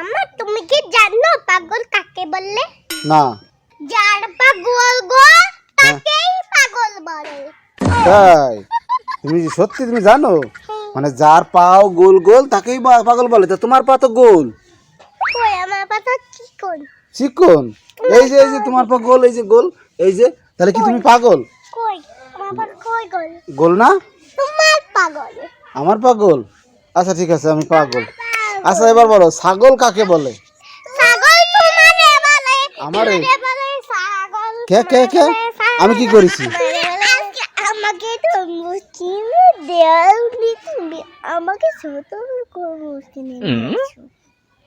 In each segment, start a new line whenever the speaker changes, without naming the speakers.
মামা তুমি কি জানো পাগল কাকে বললে
না।
যার পা গোল গোল তাকেই পাগল বলে।
তাই? তুমি সত্যি তুমি জানো? মানে যার পাও গোল গোল তাকেই পাগল বলে। তো তোমার পা তো গোল।
কই আমার পা তো চিকন।
চিকন? এই যে এই যে তোমার পা গোল এই যে গোল এই যে তাহলে কি তুমি পাগল?
কই? আমার পা কই গোল?
গোল না?
তোমার পাগল
আমার পাগল আচ্ছা ঠিক আছে আমি পাগল। আচ্ছা এবার বলো ছাগল কাকে বলে? আমারে? কে কে কে? আমি কি করেছি?
আমাকে তরমুজ কিনে দেওনি তুমি আমাকে ছোট তরমুজ কিনে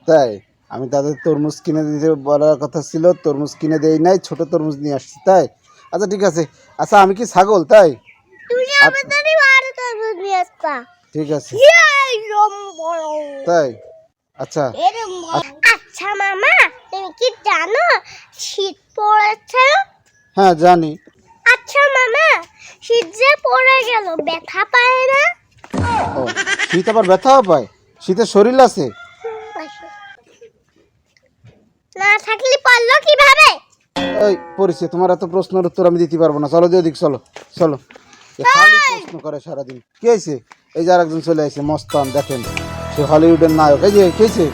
তাই আমি তাদের তরমুজ কিনে দিতে বলার কথা ছিল তরমুজ কিনে দেই নাই ছোট তরমুজ নিয়ে আসছি তাই? আচ্ছা ঠিক আছে। আচ্ছা আমি কি ছাগল তাই?
তুমি আমাদের বাড়ি তরমুজ নিয়ে আসতা।
ঠিক আছে। তাই? আচ্ছা।
আচ্ছা মামা তুমি কি জানো শীত পড়েছে?
হ্যাঁ জানি।
আচ্ছা মামা শীত যে পড়ে গেল ব্যথা পায় না?
শীত আবার ব্যথাও পায়? শীতের শরীর আছে?
না থাকলে পারল কীভাবে?
এই পরিচয় তোমার এত প্রশ্নের উত্তর আমি দিতে পারব না। চলো যে ওদিক চলো চলো। খালি প্রশ্ন করে সারাদিন। কে আছে এই যে আরেকজন চলে আসছে মস্তান দেখেন সে হলিউডের নায়ক। এই যে কে আছে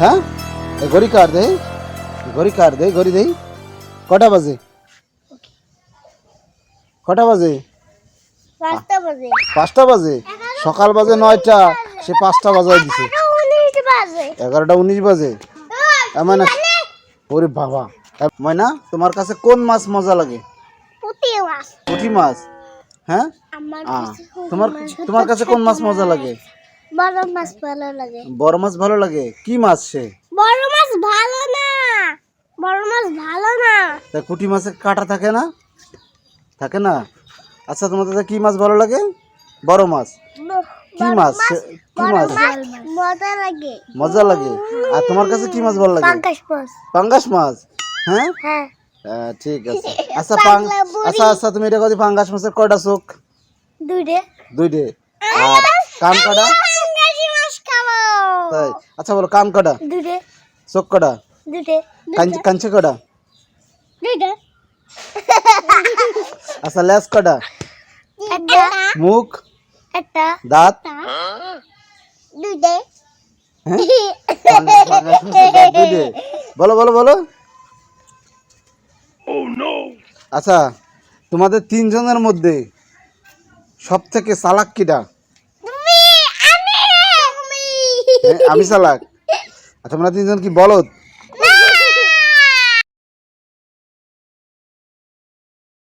হ্যাঁ? এই ঘড়ি কার দেই? ঘড়ি কার দেই? ঘড়ি দেই? কটা বাজে? কটা বাজে?
পাঁচটা বাজে।
সকাল বাজে নয়টা সে পাঁচটা বাজায় দিছে।
এগারোটা উনিশ বাজে।
এগারোটা এ মানে ওরে বাবা। ময়না তোমার কাছে কোন মাছ মজা লাগে?
পুঁটি মাছ?
হ্যাঁ? তোমার তোমার কাছে কোন মাছ মজা লাগে?
বড় মাছ ভালো লাগে।
বড় মাছ ভালো লাগে? কি মাছ সে?
বড় মাছ ভালো না। বড় মাছ ভালো না।
তা পুঁটি মাছে কাটা থাকে না? থাকে না? আচ্ছা তোমাদের কি মাছ ভালো লাগে? বড় মাছ। কি মাছ? কি মাছ?
মজা লাগে।
মজা লাগে? আর তোমার কাছে কি মাছ ভালো লাগে?
পাঙ্কাশ মাছ।
পাঙ্গাস মাছ? হ্যাঁ?
হ্যাঁ।
ঠিক আছে। আচ্ছা পাং আচ্ছা আচ্ছা তুমি এটা কদি পাঙ্গাস মাছের কয়টা চোখ?
দুইটে।
দুইটে। আর কান কটা তাই। আচ্ছা বলো কান কটা
দুইটে।
চোখ কটা
দুইটে।
কাঞ্চি কটা
দুইটে।
আচ্ছা লেস কটা
একটা।
মুখ?
একটা।
দাঁত?
দুইটে।
হ্যাঁ? দুইটে। বলো বলো বলো। আচ্ছা তোমাদের তিনজনের মধ্যে সব থেকে চালাক কিটা
আমি
হ্যাঁ, আমি চালাক? আচ্ছা তোমরা তিনজন কি বলদ?